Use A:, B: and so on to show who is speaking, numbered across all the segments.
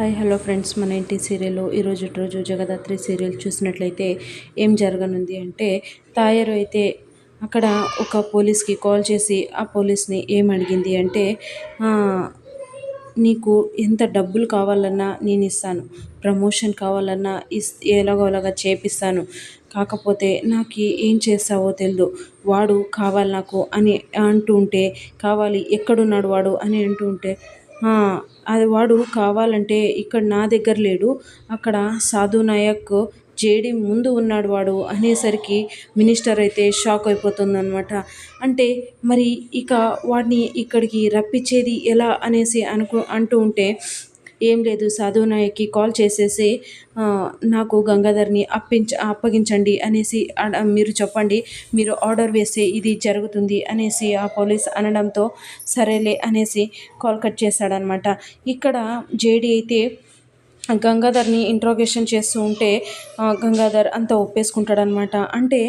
A: Hi hello friends. మన ఇంటి సీరియల్లో ఈరోజు రోజు జగదాత్రి సీరియల్ చూసినట్లయితే ఏం జరగనుంది అంటే తాయారు అయితే అక్కడ ఒక పోలీస్కి కాల్ చేసి ఆ పోలీస్ని ఏం అడిగింది అంటే నీకు ఎంత డబ్బులు కావాలన్నా నేను ఇస్తాను. ప్రమోషన్ కావాలన్నా ఇస్ ఎలాగోలాగా చేపిస్తాను. కాకపోతే నాకు ఏం చేస్తావో తెలియదు వాడు కావాలి నాకు అని అంటూ ఉంటే కావాలి. ఎక్కడున్నాడు వాడు? అని అంటూ ఉంటే అది వాడు కావాలంటే ఇక్కడ నా దగ్గర లేడు. అక్కడ సాధు నాయక్ జేడీ ముందు ఉన్నాడు వాడు అనేసరికి మినిస్టర్ అయితే షాక్ అయిపోతుందనమాట అంటే మరి ఇక వాడిని ఇక్కడికి రప్పించేది ఎలా అనేసి అనుకు అంటూ ఉంటే ఏం లేదు సాధు నాయక్కి కాల్ చేసేసి నాకు గంగాధర్ని అప్పించ అప్పగించండి అనేసి మీరు చెప్పండి మీరు ఆర్డర్ వేస్తే ఇది జరుగుతుంది అనేసి ఆ పోలీస్ అనడంతో సరేలే అనేసి కాల్ కట్ చేశాడనమాట. ఇక్కడ జేడీ అయితే గంగాధర్ని ఇంట్రోగేషన్ చేస్తూ ఉంటే గంగాధర్ అంతా ఒప్పేసుకుంటాడనమాట అంటే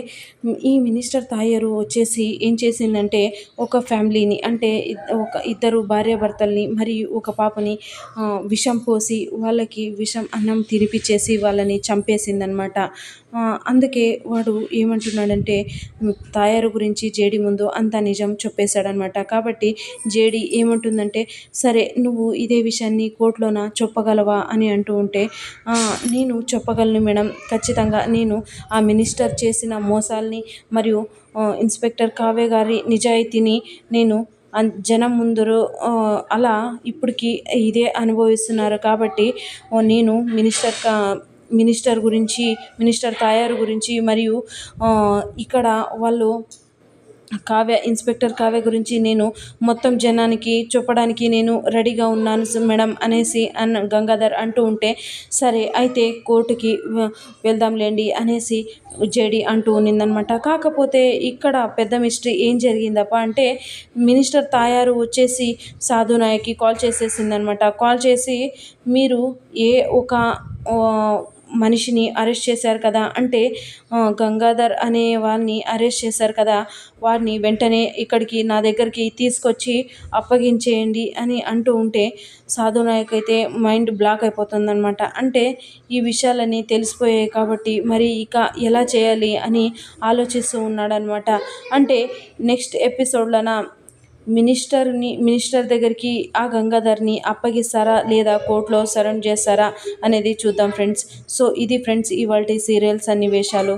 A: ఈ మినిస్టర్ తాయారు వచ్చేసి ఏం చేసిందంటే ఒక ఫ్యామిలీని అంటే ఒక ఇద్దరు భార్యాభర్తల్ని మరియు ఒక పాపని విషం పోసి వాళ్ళకి విషం అన్నం తినిపించేసి వాళ్ళని చంపేసిందనమాట అందుకే వాడు ఏమంటున్నాడంటే తాయారు గురించి జేడి ముందు అంత నిజం చెప్పేశాడనమాట కాబట్టి జేడి ఏమంటుందంటే సరే నువ్వు ఇదే విషయాన్ని కోర్టులోన చెప్పగలవా అని అంటూ ఉంటే నేను చెప్పగలను మేడం. ఖచ్చితంగా నేను ఆ మినిస్టర్ చేసిన మోసాల్ని మరియు ఇన్స్పెక్టర్ కావ్య గారి నిజాయితీని నేను జనం ముందరు అలా ఇప్పటికి ఇదే అనుభవిస్తున్నారు కాబట్టి నేను మినిస్టర్ కా మినిస్టర్ గురించి మినిస్టర్ తాయారు గురించి మరియు ఇక్కడ వాళ్ళు కావ్య ఇన్స్పెక్టర్ కావ్య గురించి నేను మొత్తం జనానికి చెప్పడానికి నేను రెడీగా ఉన్నాను మేడం అనేసి అన్న గంగాధర్ అంటూ ఉంటే సరే అయితే కోర్టుకి వెళ్దాంలేండి అనేసి జేడి అంటూ ఉన్నిందనమాట కాకపోతే ఇక్కడ పెద్ద మిస్టరీ ఏం జరిగిందప్ప అంటే మినిస్టర్ తాయారు వచ్చేసి సాధు నాయక్కి కాల్ చేసేసిందనమాట కాల్ చేసి మీరు ఏ ఒక మనిషిని అరెస్ట్ చేశారు కదా అంటే గంగాధర్ అనే వాళ్ళని అరెస్ట్ చేశారు కదా వారిని వెంటనే ఇక్కడికి నా దగ్గరికి తీసుకొచ్చి అప్పగించేయండి అని అంటూ ఉంటే సాధు నాయక్ అయితే మైండ్ బ్లాక్ అయిపోతుందనమాట అంటే ఈ విషయాలన్నీ తెలిసిపోయాయి కాబట్టి మరి ఇక ఎలా చేయాలి అని ఆలోచిస్తూ ఉన్నాడనమాట అంటే నెక్స్ట్ ఎపిసోడ్లోన మినిస్టర్ని మినిస్టర్ దగ్గరికి ఆ గంగాధర్ని అప్పగిస్తారా లేదా కోర్టులో సరెండర్ చేస్తారా అనేది చూద్దాం ఫ్రెండ్స్. సో ఇది ఫ్రెండ్స్ ఇవాళ సీరియల్ సన్నివేశాలు.